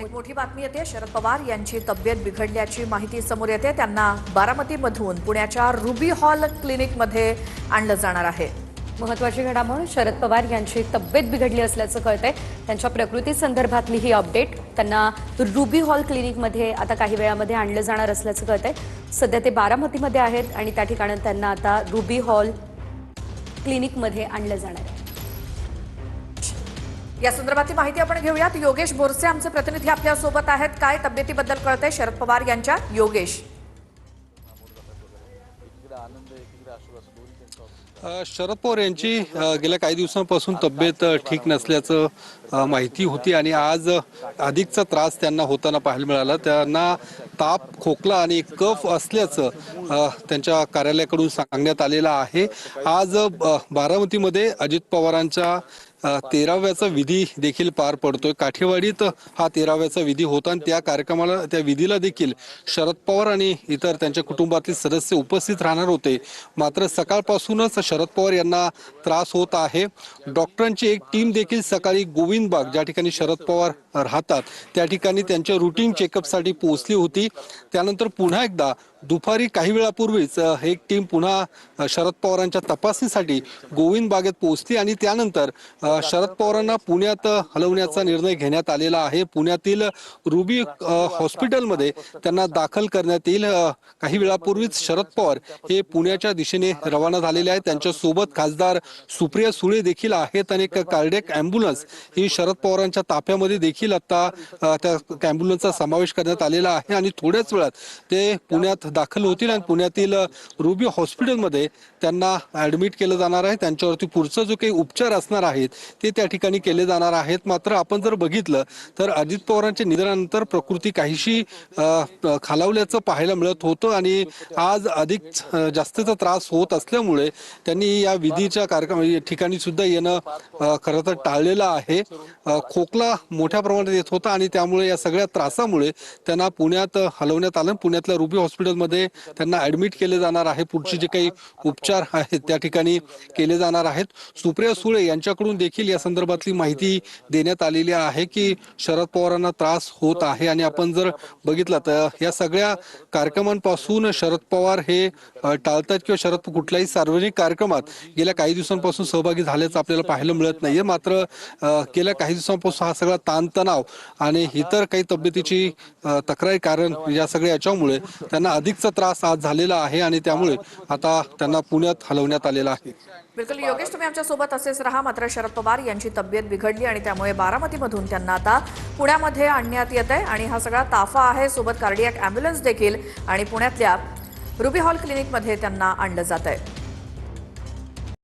एक मोठी बातमी येते. शरद पवार यांची तब्येत बिघडल्याची माहिती समोर येते. त्यांना बारामतीमधून पुण्याच्या रुबी हॉल क्लिनिकमध्ये आणलं जाणार आहे. महत्वाची घडामोड शरद पवार यांची तब्येत बिघडली असल्याचं कळतंय. त्यांच्या प्रकृती संदर्भातली ही अपडेट त्यांना रुबी हॉल क्लिनिकमध्ये आता काही वेळामध्ये आणलं जाणार असल्याचं कळतंय. सध्या ते बारामतीमध्ये आहेत आणि त्या ठिकाणी त्यांना आता रुबी हॉल क्लिनिकमध्ये आणलं जाणार आहे. या संदर्भातली माहिती आपण घेऊयात. योगेश बोरसे आमचे प्रतिनिधी आपल्यासोबत आहेत. काय तब्येतीबद्दल कळतंय? शरद पवार यांच्या. योगेश. शरद पवार यांची गेल्या काही दिवसांपासून तब्येत ठीक नसल्याचं माहिती होती आणि आज अधिकचा त्रास त्यांना होताना पाहायला मिळाला. त्यांना ताप खोकला आणि कफ असल्याचं त्यांच्या कार्यालयाकडून सांगण्यात आलेलं आहे. आज बारामतीमध्ये अजित पवारांच्या तेराव्याचा विधी देखील पार पडतोय. काठेवाडीत हा तेराव्याचा विधी होता आणि त्या कार्यक्रमाला त्या विधीला देखील शरद पवार आणि इतर त्यांच्या कुटुंबातील सदस्य उपस्थित राहणार होते. मात्र सकाळपासूनच शरद पवार यांना त्रास होत आहे. डॉक्टरांची एक टीम देखील सकाळी गोविंदबाग ज्या ठिकाणी शरद पवार राहतात त्या ठिकाणी त्यांच्या रुटीन चेकअपसाठी पोहोचली होती. त्यानंतर पुन्हा एकदा दुपारी काही वेळापूर्वीच एक टीम पुन्हा शरद पवारांच्या तपासणीसाठी गोविंद बागेत पोहोचली आणि त्यानंतर शरद पवारांना पुण्यात हलवण्याचा निर्णय घेण्यात आलेला आहे. पुण्यातील रुबी हॉस्पिटलमध्ये त्यांना दाखल करण्यात येईल. काही वेळापूर्वीच शरद पवार हे पुण्याच्या दिशेने रवाना झालेले आहेत. त्यांच्यासोबत खासदार सुप्रिया सुळे देखील आहेत आणि एक कार्डियक अँब्युलन्स ही शरद पवारांच्या ताफ्यामध्ये देखील आता त्या अँब्युलन्सचा समावेश करण्यात आलेला आहे. आणि थोड्याच वेळात ते पुण्यात दाखल होतील आणि पुण्यातील रुबी हॉस्पिटलमध्ये त्यांना ऍडमिट केलं जाणार आहे. त्यांच्यावरती पुढचं जो काही उपचार असणार आहेत ते त्या ठिकाणी केले जाणार आहेत. मात्र आपण जर बघितलं तर अजित पवारांच्या निधनानंतर प्रकृती काहीशी खालावल्याचं पाहायला मिळत होतं आणि आज अधिक जास्तचा जास्तीचा त्रास होत असल्यामुळे त्यांनी या विधीच्या कार्यक्रम ठिकाणी सुद्धा येणं खरं तर टाळलेलं आहे. खोकला मोठ्या प्रमाणात येत होता आणि त्यामुळे या सगळ्या त्रासामुळे त्यांना पुण्यात हलवण्यात आलं. पुण्यातल्या रुबी हॉस्पिटलमध्ये त्यांना ऍडमिट केले जाणार आहे. पुढचे जे काही उपचार आहेत त्या ठिकाणी केले जाणार आहेत. सुप्रिया सुळे यांच्याकडून देखील या संदर्भातली माहिती देण्यात आलेली आहे की शरद पवारांना त्रास होत आहे. आणि आपण जर बघितलं तर या सगळ्या कार्यक्रमांपासून शरद पवार हे टाळतात किंवा शरद कुठल्याही सार्वजनिक कार्यक्रमात गेल्या काही दिवसांपासून सहभागी झाल्याचं आपल्याला पाहायला मिळत नाहीये. मात्र गेल्या काही दिवसांपासून हा सगळा ताणतणाव आणि इतर काही तब्येतीची तक्रार तक्रारी कारण या सगळ्या याच्यामुळे त्यांना अधिकचा त्रास आज झालेला आहे आणि त्यामुळे आता त्यांना पुण्यात हलवण्यात आलेला आहे. बिलकुल योगेश तुम्ही आमच्यासोबत असेच राहा. मात्र शरद पवार यांची तब्येत बिघडली आणि त्यामुळे बारामतीमधून त्यांना आता पुण्यामध्ये आणण्यात येत आहे. आणि हा सगळा ताफा आहे. सोबत कार्डियाक अँब्युलन्स देखील आणि पुण्यातल्या रुबी हॉल क्लिनिकमध्ये त्यांना आणलं जात आहे.